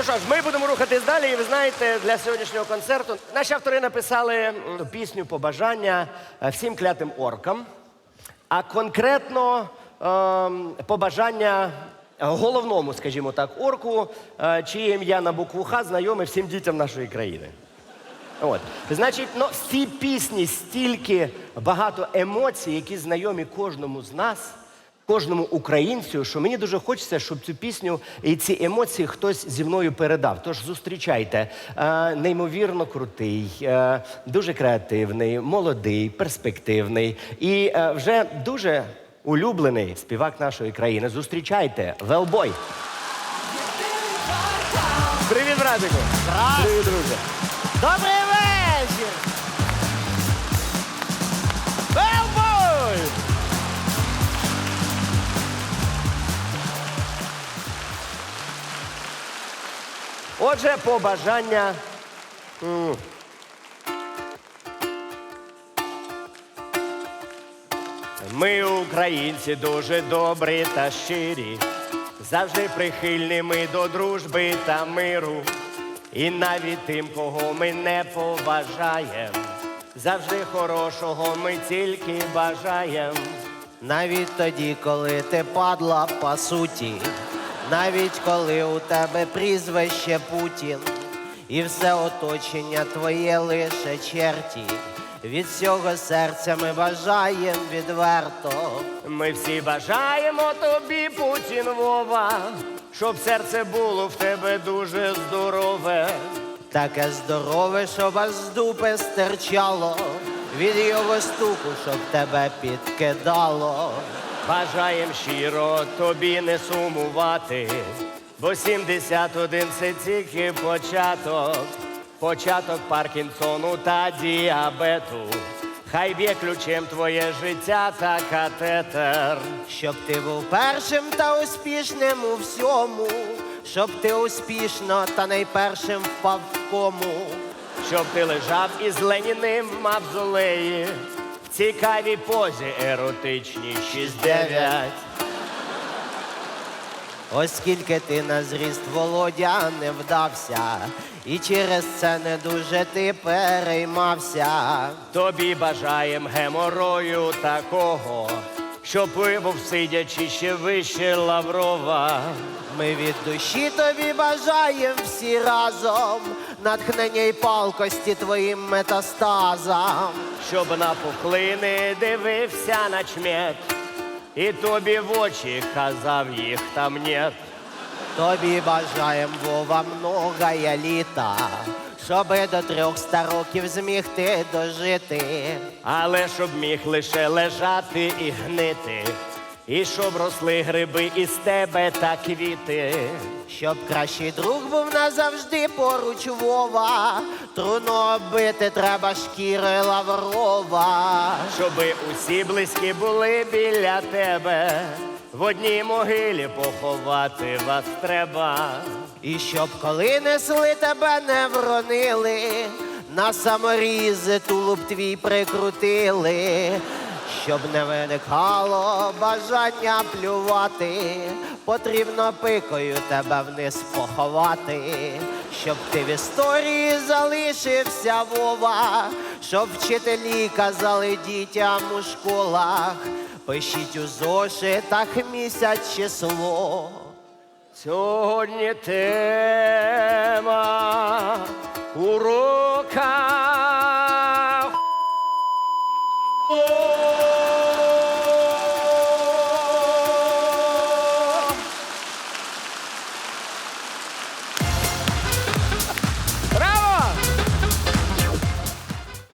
Ну що ж, ми будемо рухатись далі. І ви знаєте, для сьогоднішнього концерту наші автори написали пісню побажання е, всім клятим оркам, а конкретно ем, побажання головному, скажімо так, орку, е, чиє ім'я на букву Х знайоме всім дітям нашої країни. От. Значить, ну, в пісні стільки багато емоцій, які знайомі кожному з нас, кожному українцю, що мені дуже хочеться, щоб цю пісню і ці емоції хтось зі мною передав. Тож зустрічайте. Е, неймовірно крутий, е, дуже креативний, молодий, перспективний і е, вже дуже улюблений співак нашої країни. Зустрічайте, Велбой. Привіт, братику! Привіт, друже! Добрий Отже, побажання. Ми, українці, дуже добрі та щирі, завжди прихильні ми до дружби та миру. І навіть тим, кого ми не поважаємо, завжди хорошого ми тільки бажаємо. Навіть тоді, коли ти падла по суті, навіть коли у тебе прізвище Путін, і все оточення твоє лише черті. Від всього серця ми бажаєм відверто. Ми всі бажаємо тобі, Путін Вова, щоб серце було в тебе дуже здорове. Таке здорове, щоб аж з дупи стирчало, від його стуку, щоб тебе підкидало. Бажаєм щиро тобі не сумувати, бо 71 це тільки початок, початок Паркінсону та діабету. Хай б'є ключем твоє життя та катетер. Щоб ти був першим та успішним у всьому, щоб ти успішно та найпершим впав в кому. Щоб ти лежав із Леніним в мавзолеї, цікавій позі еротичні 6-9. Оскільки ти на зріст Володя не вдався, і через це не дуже ти переймався. Тобі бажаєм геморою такого, щоб вибув сидячи ще вище Лаврова. Ми від душі тобі бажаєм всі разом, натхнення й палкості твоїм метастазам. Щоб на пухлини дивився начмет, і тобі в очі казав їх там нет. Тобі бажаєм Вова многая літа, щоби до трьохста років зміг ти дожити. Але щоб міг лише лежати і гнити, і щоб росли гриби із тебе та квіти. Щоб кращий друг був назавжди поруч Вова, труну оббити треба шкірою Лаврова. Щоби усі близькі були біля тебе, в одній могилі поховати вас треба. І щоб коли несли тебе не вронили, на саморізи тулуб твій прикрутили, щоб не виникало бажання плювати, потрібно пикою тебе вниз поховати, щоб ти в історії залишився Вова, щоб вчителі казали дітям у школах, пишіть у зошитах місяць число. Сьогодні тема уроку.